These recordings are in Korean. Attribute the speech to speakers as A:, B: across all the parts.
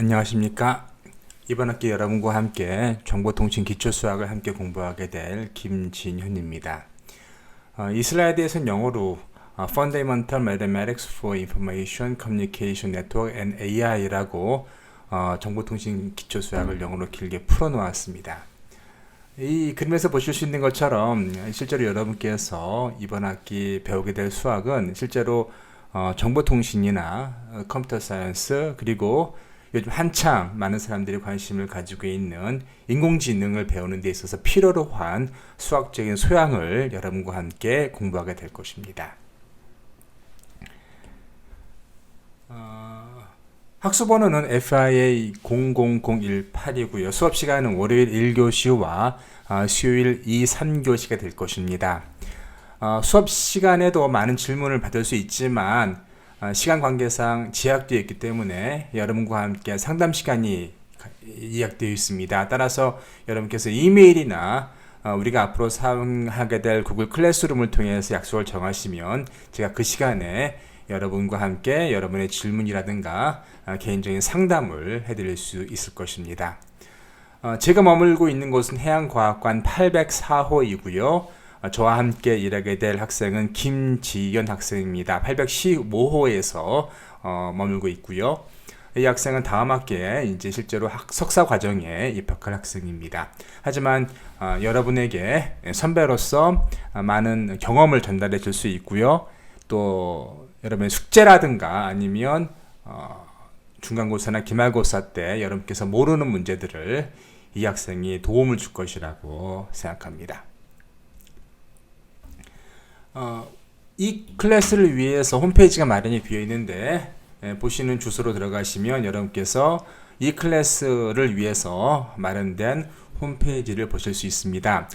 A: 안녕하십니까. 이번 학기 여러분과 함께 정보통신 기초수학을 함께 공부하게 될 김진현입니다. 어, 이 슬라이드에서는 영어로 어, Fundamental Mathematics for Information Communication Network and AI라고 어, 정보통신 기초수학을 영어로 길게 풀어놓았습니다. 이 그림에서 보실 수 있는 것처럼 실제로 여러분께서 이번 학기 배우게 될 수학은 실제로 어, 정보통신이나 어, 컴퓨터 사이언스 그리고 요즘 한창 많은 사람들이 관심을 가지고 있는 인공지능을 배우는 데 있어서 필요로 한 수학적인 소양을 여러분과 함께 공부하게 될 것입니다. 어, 학습 번호는 FIA 000118이고요. 수업 시간은 월요일 1교시와 어, 수요일 2, 3교시가 될 것입니다. 어, 수업 시간에도 많은 질문을 받을 수 있지만 어, 시간 관계상 제약되어 있기 때문에 여러분과 함께 상담 시간이 예약되어 있습니다. 따라서 여러분께서 이메일이나 어, 우리가 앞으로 사용하게 될 구글 클래스룸을 통해서 약속을 정하시면 제가 그 시간에 여러분과 함께 여러분의 질문이라든가 어, 개인적인 상담을 해드릴 수 있을 것입니다. 제가 머물고 있는 곳은 해양과학관 804호이고요. 어, 저와 함께 일하게 될 학생은 김지연 학생입니다. 815호에서 어, 머물고 있고요. 이 학생은 다음 학기에 이제 실제로 학, 석사 과정에 입학할 학생입니다. 하지만 어, 여러분에게 선배로서 많은 경험을 전달해 줄 수 있고요. 또 여러분의 숙제라든가 아니면 어, 중간고사나 기말고사 때 여러분께서 모르는 문제들을 이 학생이 도움을 줄 것이라고 생각합니다. 어, 이 클래스를 위해서 홈페이지가 마련이 되어 있는데 예, 보시는 주소로 들어가시면 여러분께서 이 클래스를 위해서 마련된 홈페이지를 보실 수 있습니다.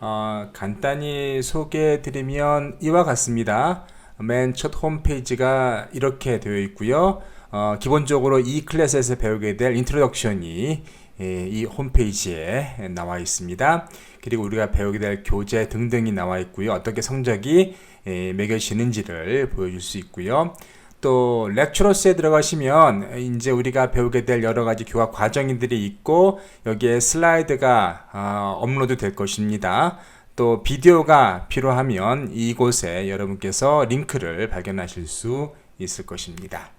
A: 어, 간단히 소개해 드리면 이와 같습니다. 맨 첫 홈페이지가 이렇게 되어 있고요. 어, 기본적으로 이 클래스에서 배우게 될 인트로덕션이 예, 이 홈페이지에 나와 있습니다. 그리고 우리가 배우게 될 교재 등등이 나와 있고요. 어떻게 성적이 예, 매겨지는지를 보여줄 수 있고요. 또 렉처러스에 들어가시면 이제 우리가 배우게 될 여러 가지 교과 과정들이 있고 여기에 슬라이드가 어, 업로드 될 것입니다. 또 비디오가 필요하면 이곳에 여러분께서 링크를 발견하실 수 있을 것입니다.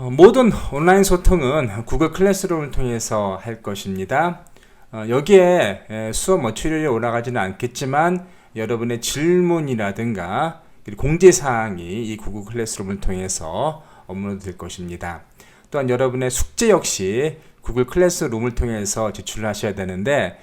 A: 어, 모든 온라인 소통은 구글 클래스룸을 통해서 할 것입니다. 어, 여기에 수업 머티리얼이 올라가지는 않겠지만 여러분의 질문이라든가 공지사항이 이 구글 클래스룸을 통해서 업로드 될 것입니다. 또한 여러분의 숙제 역시 구글 클래스룸을 통해서 제출을 하셔야 되는데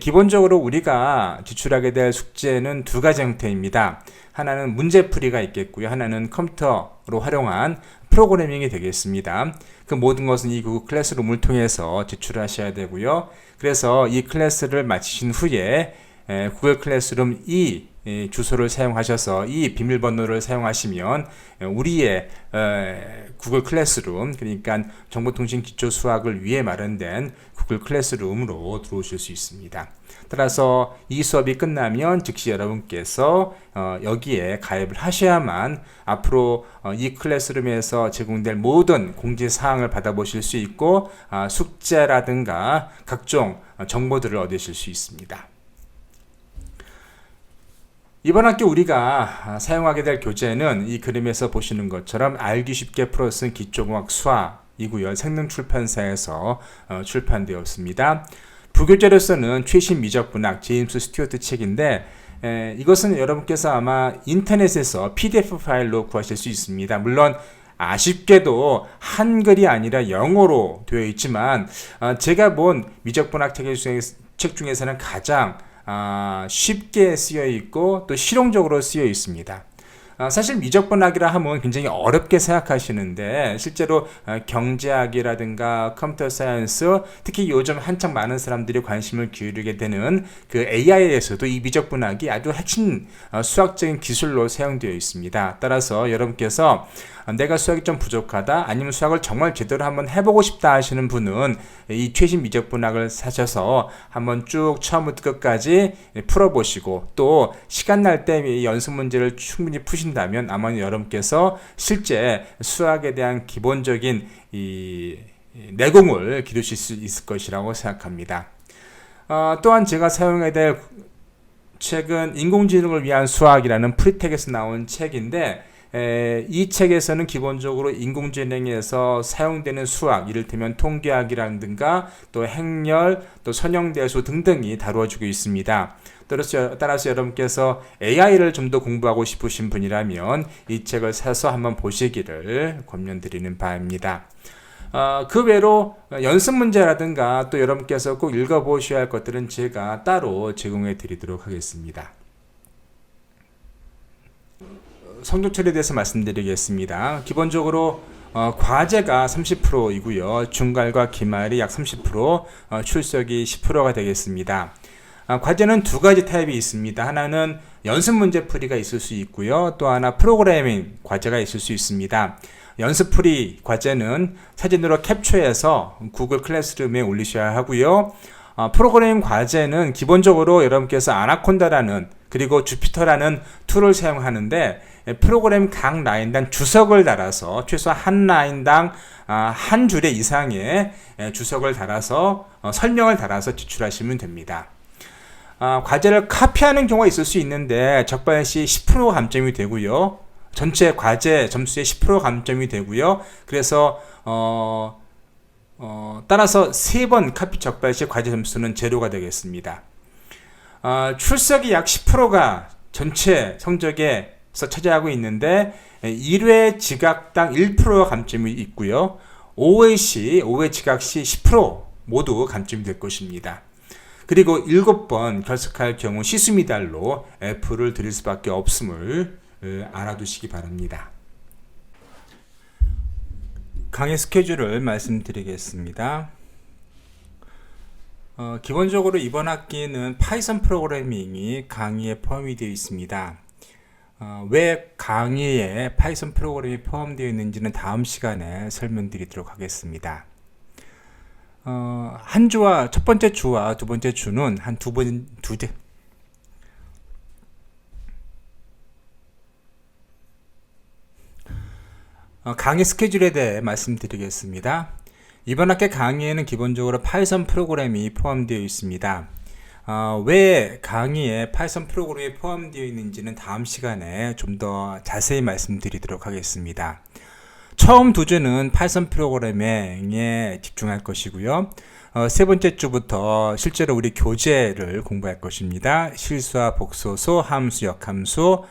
A: 기본적으로 우리가 제출하게 될 숙제는 두 가지 형태입니다. 하나는 문제풀이가 있겠고요. 하나는 컴퓨터로 활용한 프로그래밍이 되겠습니다. 그 모든 것은 이 구글 클래스룸을 통해서 제출하셔야 되고요. 그래서 이 클래스를 마치신 후에 구글 클래스룸 이 주소를 사용하셔서 이 비밀번호를 사용하시면 우리의 구글 클래스룸 그러니까 정보통신 기초 수학을 위해 마련된 구글 클래스룸으로 들어오실 수 있습니다. 따라서 이 수업이 끝나면 즉시 여러분께서 어, 여기에 가입을 하셔야만 앞으로 어, 이 클래스룸에서 제공될 모든 공지 사항을 받아보실 수 있고 아, 숙제라든가 각종 정보들을 얻으실 수 있습니다. 이번 학기 우리가 사용하게 될 교재는 이 그림에서 보시는 것처럼 알기 쉽게 풀어 쓴 기초공학 수학 이고요. 생능출판사에서 어, 출판되었습니다. 부교재로서는 최신 미적분학 제임스 스튜어트 책인데 에, 이것은 여러분께서 아마 인터넷에서 PDF 파일로 구하실 수 있습니다. 물론 아쉽게도 한글이 아니라 영어로 되어 있지만 어, 제가 본 미적분학 책 중에서는 가장 아, 쉽게 쓰여 있고 또 실용적으로 쓰여 있습니다. 아, 사실 미적분학이라 하면 굉장히 어렵게 생각하시는데 실제로 어, 경제학이라든가 컴퓨터 사이언스 특히 요즘 한창 많은 사람들이 관심을 기울이게 되는 그 AI에서도 이 미적분학이 아주 핵심 어, 수학적인 기술로 사용되어 있습니다. 따라서 여러분께서 내가 수학이 좀 부족하다 아니면 수학을 정말 제대로 한번 해보고 싶다 하시는 분은 이 최신 미적분학을 사셔서 한번 쭉 처음부터 끝까지 풀어보시고 또 시간 날 때 연습 문제를 충분히 푸신 해주신다면 아마 여러분께서 실제 수학에 대한 기본적인 이 내공을 기르실 수 있을 것이라고 생각합니다. 어, 또한 제가 사용해야 될 책은 인공지능을 위한 수학이라는 프리텍에서 나온 책인데 에, 이 책에서는 기본적으로 인공지능에서 사용되는 수학, 이를테면 통계학이라든가 또 행렬, 또 선형대수 등등이 다루어지고 있습니다. 따라서, 따라서 여러분께서 AI를 좀 더 공부하고 싶으신 분이라면 이 책을 사서 한번 보시기를 권면드리는 바입니다. 어, 그 외로 연습 문제라든가 또 여러분께서 꼭 읽어보셔야 할 것들은 제가 따로 제공해 드리도록 하겠습니다. 성적처리에 대해서 말씀드리겠습니다. 기본적으로 어, 과제가 30%이고요. 중괄과 기말이 약 30%, 어, 출석이 10%가 되겠습니다. 아, 과제는 두 가지 타입이 있습니다. 하나는 연습 문제 풀이가 있을 수 있고요. 또 하나 프로그래밍 과제가 있을 수 있습니다. 연습 풀이 과제는 사진으로 캡처해서 구글 클래스룸에 올리셔야 하고요. 어, 프로그래밍 과제는 기본적으로 여러분께서 아나콘다라는 그리고 주피터라는 툴을 사용하는데 예, 프로그램 각 라인당 주석을 달아서 최소 한 라인당 아, 한 줄의 이상의 예, 주석을 달아서 어, 설명을 달아서 제출하시면 됩니다. 아, 과제를 카피하는 경우가 있을 수 있는데 적발 시 10% 감점이 되고요. 전체 과제 점수의 10% 감점이 되고요. 그래서 어, 어, 따라서 세번 카피 적발 시 과제 점수는 제로가 되겠습니다. 어, 출석이 약 10%가 전체 성적에서 차지하고 있는데 1회 지각당 1% 감점이 있고요. 5회 시, 5회 지각 시 10% 모두 감점이 될 것입니다. 그리고 7번 결석할 경우 시수미달로 F를 드릴 수밖에 없음을 알아두시기 바랍니다. 강의 스케줄을 말씀드리겠습니다. 어, 기본적으로 이번 학기는 파이썬 프로그래밍이 강의에 포함이 되어 있습니다. 어, 왜 강의에 파이썬 프로그램이 포함되어 있는지는 다음 시간에 설명드리도록 하겠습니다. 어, 한 주와 첫 번째 주와 두 번째 주는 한 두 번, 두 대, 어, 강의 스케줄에 대해 말씀드리겠습니다. 이번 학기 강의에는 기본적으로 파이썬 프로그램이 포함되어 있습니다. 어, 왜 강의에 파이썬 프로그램이 포함되어 있는지는 다음 시간에 좀 더 자세히 말씀드리도록 하겠습니다. 처음 두 주는 파이썬 프로그래밍에 집중할 것이고요. 어, 세 번째 주부터 실제로 우리 교재를 공부할 것입니다. 실수와 복소소, 함수, 역함수,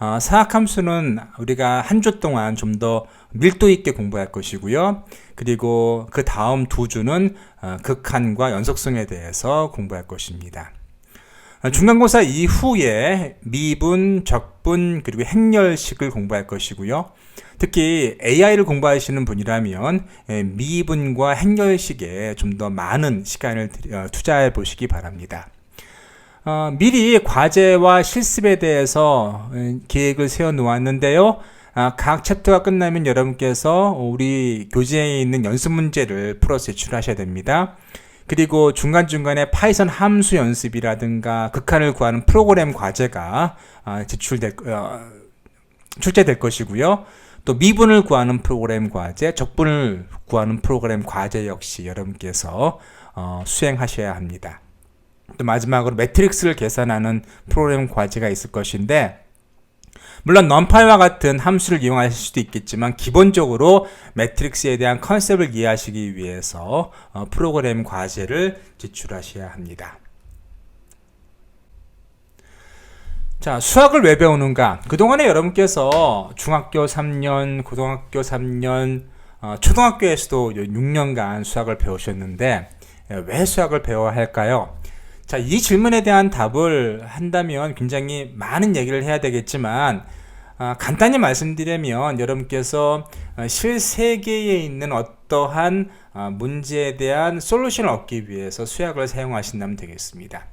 A: 어, 사학함수는 우리가 한 주 동안 좀 더 밀도 있게 공부할 것이고요. 그리고 그 다음 두 주는 어, 극한과 연속성에 대해서 공부할 것입니다. 어, 중간고사 이후에 미분, 적분, 그리고 행렬식을 공부할 것이고요. 특히 AI를 공부하시는 분이라면 예, 미분과 행렬식에 좀 더 많은 시간을 어, 투자해 보시기 바랍니다. 어, 미리 과제와 실습에 대해서 음, 계획을 세워 놓았는데요. 아, 각 챕터가 끝나면 여러분께서 우리 교재에 있는 연습 문제를 풀어서 제출하셔야 됩니다. 그리고 중간중간에 파이썬 함수 연습이라든가 극한을 구하는 프로그램 과제가 아, 제출될, 어, 출제될 것이고요. 또 미분을 구하는 프로그램 과제, 적분을 구하는 프로그램 과제 역시 여러분께서 어, 수행하셔야 합니다. 또 마지막으로 매트릭스를 계산하는 프로그램 과제가 있을 것인데 물론 넘파이와 같은 함수를 이용하실 수도 있겠지만 기본적으로 매트릭스에 대한 컨셉을 이해하시기 위해서 어, 프로그램 과제를 제출하셔야 합니다. 자, 수학을 왜 배우는가? 그동안에 여러분께서 중학교 3년, 고등학교 3년, 어, 초등학교에서도 6년간 수학을 배우셨는데 왜 수학을 배워야 할까요? 자, 이 질문에 대한 답을 한다면 굉장히 많은 얘기를 해야 되겠지만, 아, 간단히 말씀드리면 여러분께서 어, 실세계에 있는 어떠한 어, 문제에 대한 솔루션을 얻기 위해서 수학을 사용하신다면 되겠습니다.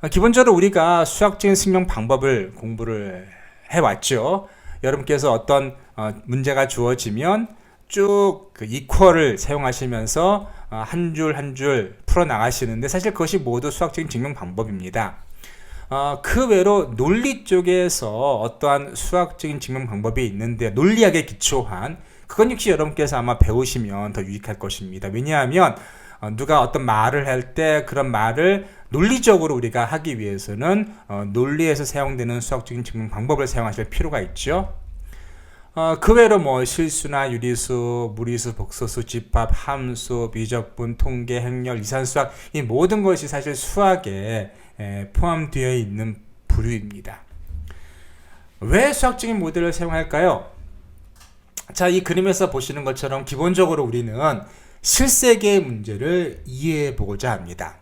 A: 어, 기본적으로 우리가 수학적인 승용 방법을 공부를 해왔죠. 여러분께서 어떤 어, 문제가 주어지면 쭉 그 이퀄을 사용하시면서 어, 한줄 한 줄 풀어 나가시는데 사실 그것이 모두 수학적인 증명 방법입니다. 어, 그 외로 논리 쪽에서 어떠한 수학적인 증명 방법이 있는데 논리학에 기초한 그건 역시 여러분께서 아마 배우시면 더 유익할 것입니다. 왜냐하면 어, 누가 어떤 말을 할 때 그런 말을 논리적으로 우리가 하기 위해서는 어, 논리에서 사용되는 수학적인 증명 방법을 사용하실 필요가 있죠. 어, 그 외로 뭐 실수나 유리수, 무리수, 복소수, 집합, 함수, 미적분, 통계, 행렬, 이산수학 이 모든 것이 사실 수학에 에, 포함되어 있는 부류입니다. 왜 수학적인 모델을 사용할까요? 자, 이 그림에서 보시는 것처럼 기본적으로 우리는 실세계의 문제를 이해해 보고자 합니다.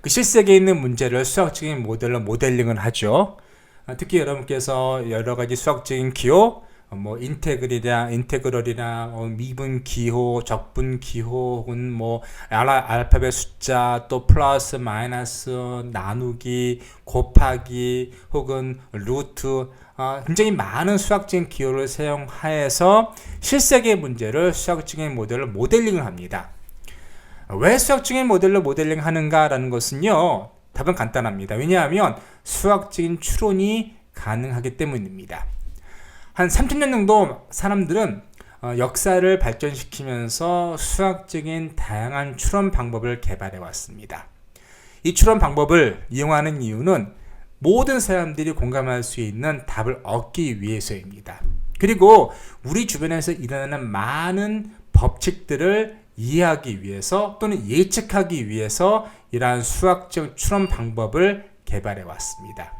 A: 그 실세계에 있는 문제를 수학적인 모델로 모델링을 하죠. 아, 특히 여러분께서 여러 가지 수학적인 기호, 어, 뭐 인테그리나 인테그럴이나 어, 미분 기호, 적분 기호 혹은 뭐 알아, 알파 벳 숫자 또 플러스 마이너스 나누기 곱하기 혹은 루트 어, 굉장히 많은 수학적인 기호를 사용하여서 실세계 문제를 수학적인 모델로 모델링을 합니다. 왜 수학적인 모델로 모델링 하는가라는 것은요. 답은 간단합니다. 왜냐하면 수학적인 추론이 가능하기 때문입니다. 한 3000년 정도 사람들은 어, 역사를 발전시키면서 수학적인 다양한 추론 방법을 개발해 왔습니다. 이 추론 방법을 이용하는 이유는 모든 사람들이 공감할 수 있는 답을 얻기 위해서입니다. 그리고 우리 주변에서 일어나는 많은 법칙들을 이해하기 위해서 또는 예측하기 위해서 이러한 수학적 추론 방법을 개발해 왔습니다.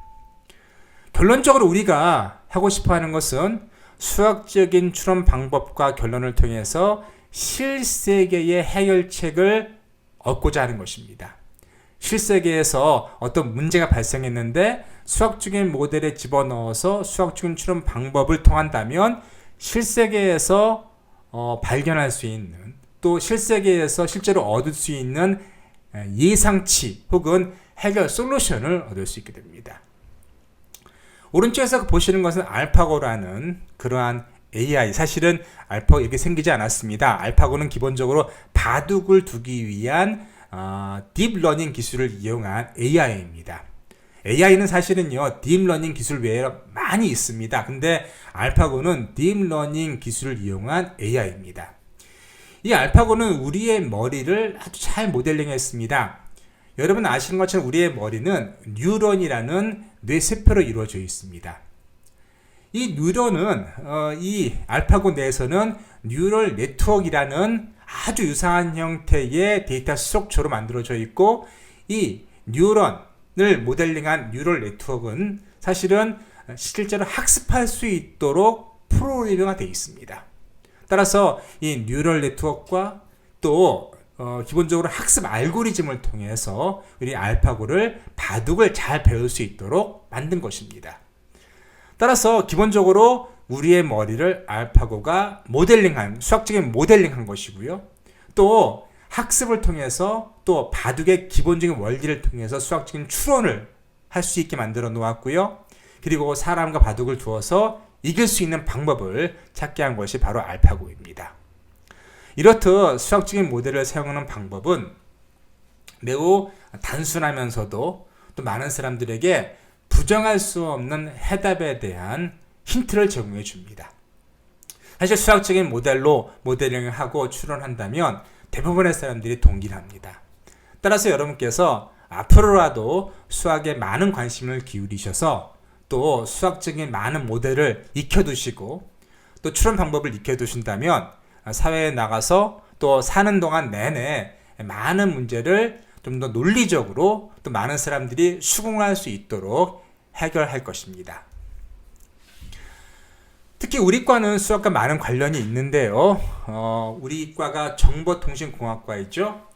A: 결론적으로 우리가 하고 싶어 하는 것은 수학적인 추론 방법과 결론을 통해서 실세계의 해결책을 얻고자 하는 것입니다. 실세계에서 어떤 문제가 발생했는데 수학적인 모델에 집어넣어서 수학적인 추론 방법을 통한다면 실세계에서 어, 발견할 수 있는 또 실세계에서 실제로 얻을 수 있는 예상치 혹은 해결 솔루션을 얻을 수 있게 됩니다. 오른쪽에서 보시는 것은 알파고라는 그러한 AI 사실은 알파 이렇게 생기지 않았습니다. 알파고는 기본적으로 바둑을 두기 위한 어, 딥러닝 기술을 이용한 AI입니다. AI는 사실은요, 딥러닝 기술 외에 많이 있습니다. 근데 알파고는 딥러닝 기술을 이용한 AI입니다. 이 알파고는 우리의 머리를 아주 잘 모델링 했습니다. 여러분 아시는 것처럼 우리의 머리는 뉴런이라는 뇌세포로 이루어져 있습니다. 이 뉴런은 어, 이 알파고 내에서는 뉴럴 네트워크라는 아주 유사한 형태의 데이터 스트럭처로 만들어져 있고 이 뉴런을 모델링한 뉴럴 네트워크는 사실은 실제로 학습할 수 있도록 프로그래밍화 되어 있습니다. 따라서 이 뉴럴 네트워크와 또 어, 기본적으로 학습 알고리즘을 통해서 우리 알파고를 바둑을 잘 배울 수 있도록 만든 것입니다. 따라서 기본적으로 우리의 머리를 알파고가 모델링한 수학적인 모델링한 것이고요. 또 학습을 통해서 또 바둑의 기본적인 원리를 통해서 수학적인 추론을 할 수 있게 만들어 놓았고요. 그리고 사람과 바둑을 두어서 이길 수 있는 방법을 찾게 한 것이 바로 알파고입니다. 이렇듯 수학적인 모델을 사용하는 방법은 매우 단순하면서도 또 많은 사람들에게 부정할 수 없는 해답에 대한 힌트를 제공해 줍니다. 사실 수학적인 모델로 모델링을 하고 추론한다면 대부분의 사람들이 동일합니다. 따라서 여러분께서 앞으로라도 수학에 많은 관심을 기울이셔서 또 수학적인 많은 모델을 익혀두시고 또 추론 방법을 익혀두신다면 사회에 나가서 또 사는 동안 내내 많은 문제를 좀 더 논리적으로 또 많은 사람들이 수긍할 수 있도록 해결할 것입니다. 특히 우리 과는 수학과 많은 관련이 있는데요. 어, 우리 과가 정보통신공학과이죠.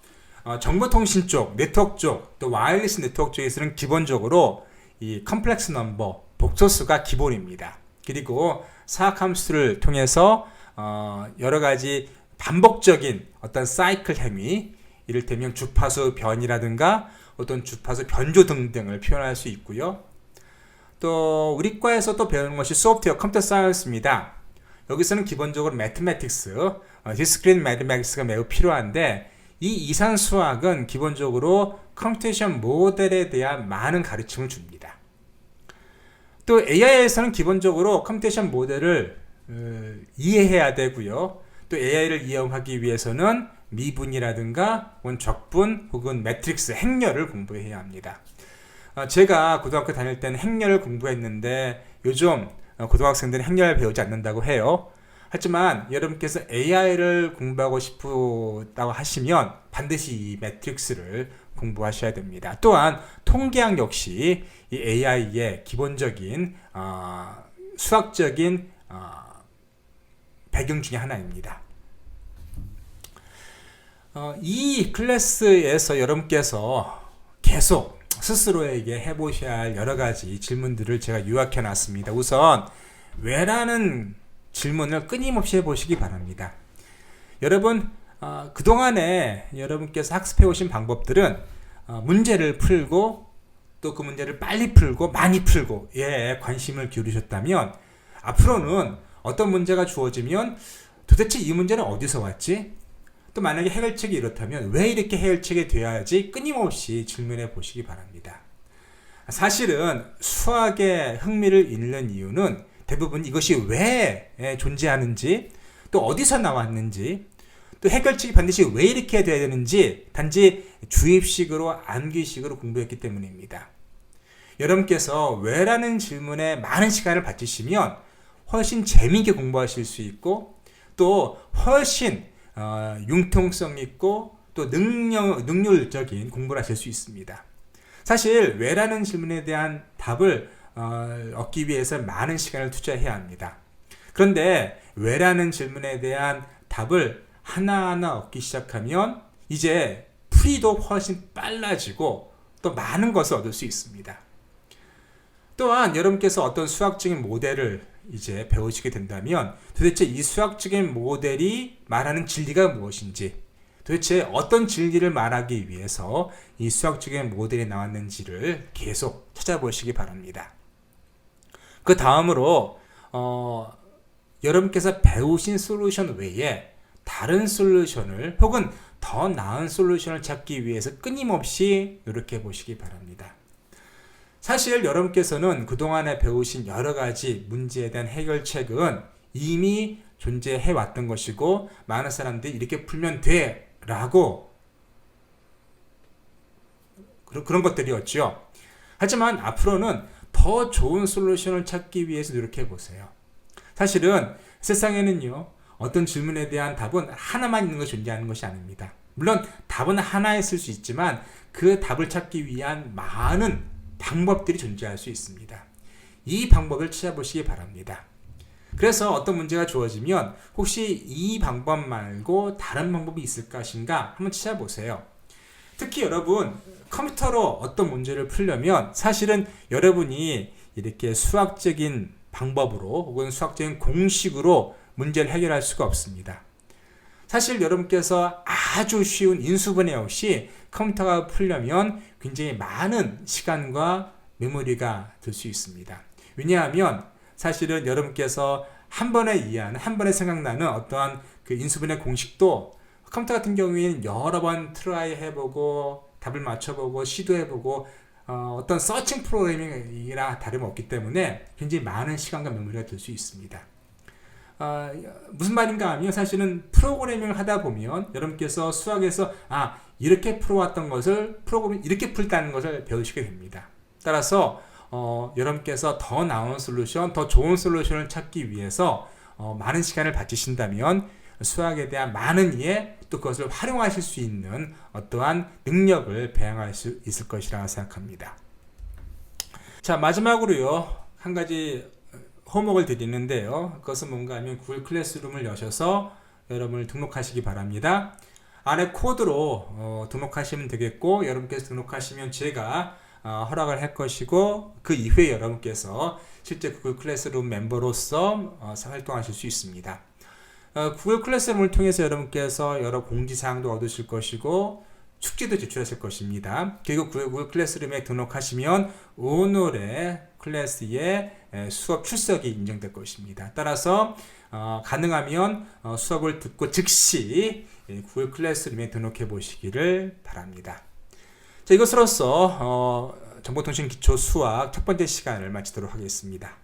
A: 어, 정보통신 쪽, 네트워크 쪽, 또 와이어리스 네트워크 쪽에서는 기본적으로 이 컴플렉스 넘버, 복소수가 기본입니다. 그리고 사학함수를 통해서 어, 여러 가지 반복적인 어떤 사이클 행위, 이를테면 주파수 변이라든가 어떤 주파수 변조 등등을 표현할 수 있고요. 또 우리 과에서 또 배우는 것이 소프트웨어 컴퓨터 사이언스입니다. 여기서는 기본적으로 매트매틱스, 디스크린 매트매틱스가 매우 필요한데 이 이산 수학은 기본적으로 컴퓨테이션 모델에 대한 많은 가르침을 줍니다. 또 AI에서는 기본적으로 컴퓨테이션 모델을 어, 이해해야 되고요. 또 AI를 이용하기 위해서는 미분이라든가 혹은 적분 혹은 매트릭스 행렬을 공부해야 합니다. 어, 제가 고등학교 다닐 때는 행렬을 공부했는데 요즘 어, 고등학생들은 행렬을 배우지 않는다고 해요. 하지만 여러분께서 AI를 공부하고 싶다고 하시면 반드시 이 매트릭스를 공부하셔야 됩니다. 또한 통계학 역시 이 AI의 기본적인 어, 수학적인 어, 배경 중의 하나입니다. 어, 이 클래스에서 여러분께서 계속 스스로에게 해보셔야 할 여러 가지 질문들을 제가 요약해 놨습니다. 우선 왜라는 질문을 끊임없이 해보시기 바랍니다. 여러분 어, 그동안에 여러분께서 학습해 오신 방법들은 어, 문제를 풀고 또 그 문제를 빨리 풀고 많이 풀고 예 관심을 기울이셨다면 앞으로는 어떤 문제가 주어지면 도대체 이 문제는 어디서 왔지? 또 만약에 해결책이 이렇다면 왜 이렇게 해결책이 되어야지 끊임없이 질문해 보시기 바랍니다. 사실은 수학에 흥미를 잃는 이유는 대부분 이것이 왜 존재하는지 또 어디서 나왔는지 또 해결책이 반드시 왜 이렇게 돼야 되는지 단지 주입식으로 암기식으로 공부했기 때문입니다. 여러분께서 왜라는 질문에 많은 시간을 바치시면 훨씬 재미있게 공부하실 수 있고 또 훨씬 어, 융통성 있고 또 능력, 능률적인 공부를 하실 수 있습니다. 사실 왜라는 질문에 대한 답을 어, 얻기 위해서 많은 시간을 투자해야 합니다. 그런데 왜라는 질문에 대한 답을 하나하나 얻기 시작하면 이제 풀이도 훨씬 빨라지고 또 많은 것을 얻을 수 있습니다. 또한 여러분께서 어떤 수학적인 모델을 이제 배우시게 된다면 도대체 이 수학적인 모델이 말하는 진리가 무엇인지 도대체 어떤 진리를 말하기 위해서 이 수학적인 모델이 나왔는지를 계속 찾아보시기 바랍니다. 그 다음으로 어, 여러분께서 배우신 솔루션 외에 다른 솔루션을 혹은 더 나은 솔루션을 찾기 위해서 끊임없이 노력해 보시기 바랍니다. 사실 여러분께서는 그동안에 배우신 여러 가지 문제에 대한 해결책은 이미 존재해 왔던 것이고 많은 사람들이 이렇게 풀면 돼 라고 그런 것들이었죠. 하지만 앞으로는 더 좋은 솔루션을 찾기 위해서 노력해 보세요. 사실은 세상에는요, 어떤 질문에 대한 답은 하나만 있는 것이 존재하는 것이 아닙니다. 물론 답은 하나 있을 수 있지만 그 답을 찾기 위한 많은 방법들이 존재할 수 있습니다. 이 방법을 찾아보시기 바랍니다. 그래서 어떤 문제가 주어지면 혹시 이 방법 말고 다른 방법이 있을 것인가 한번 찾아보세요. 특히 여러분 컴퓨터로 어떤 문제를 풀려면 사실은 여러분이 이렇게 수학적인 방법으로 혹은 수학적인 공식으로 문제를 해결할 수가 없습니다. 사실 여러분께서 아주 쉬운 인수분해 없이 컴퓨터가 풀려면 굉장히 많은 시간과 메모리가 들 수 있습니다. 왜냐하면 사실은 여러분께서 한 번에 이해하는, 한 번에 생각나는 어떠한 그 인수분해 공식도 컴퓨터 같은 경우에는 여러 번 트라이 해보고 답을 맞춰보고 시도해보고 어, 떤 서칭 프로그래밍이나 다름없기 때문에 굉장히 많은 시간과 메모리가 들 수 있습니다. 어, 무슨 말인가 하면 사실은 프로그래밍을 하다 보면 여러분께서 수학에서 아 이렇게 풀어왔던 것을 프로그램 이렇게 풀다는 것을 배우시게 됩니다. 따라서 어, 여러분께서 더 나은 솔루션, 더 좋은 솔루션을 찾기 위해서 어, 많은 시간을 바치신다면 수학에 대한 많은 이해 또 그것을 활용하실 수 있는 어떠한 능력을 배양할 수 있을 것이라 생각합니다. 자 마지막으로요 한 가지 호목을 드리는데요. 그것은 뭔가 하면 구글 클래스룸을 여셔서 여러분을 등록하시기 바랍니다. 안에 코드로 어, 등록하시면 되겠고 여러분께서 등록하시면 제가 어, 허락을 할 것이고 그 이후에 여러분께서 실제 구글 클래스룸 멤버로서 어, 활동하실 수 있습니다. 어, 구글 클래스룸을 통해서 여러분께서 여러 공지사항도 얻으실 것이고 축제도 제출하실 것입니다. 그리고 구글 클래스룸에 등록하시면 오늘의 클래스의 수업 출석이 인정될 것입니다. 따라서 어, 가능하면 어, 수업을 듣고 즉시 이 구글 클래스룸에 등록해 보시기를 바랍니다. 자, 이것으로써 어, 정보통신 기초 수학 첫 번째 시간을 마치도록 하겠습니다.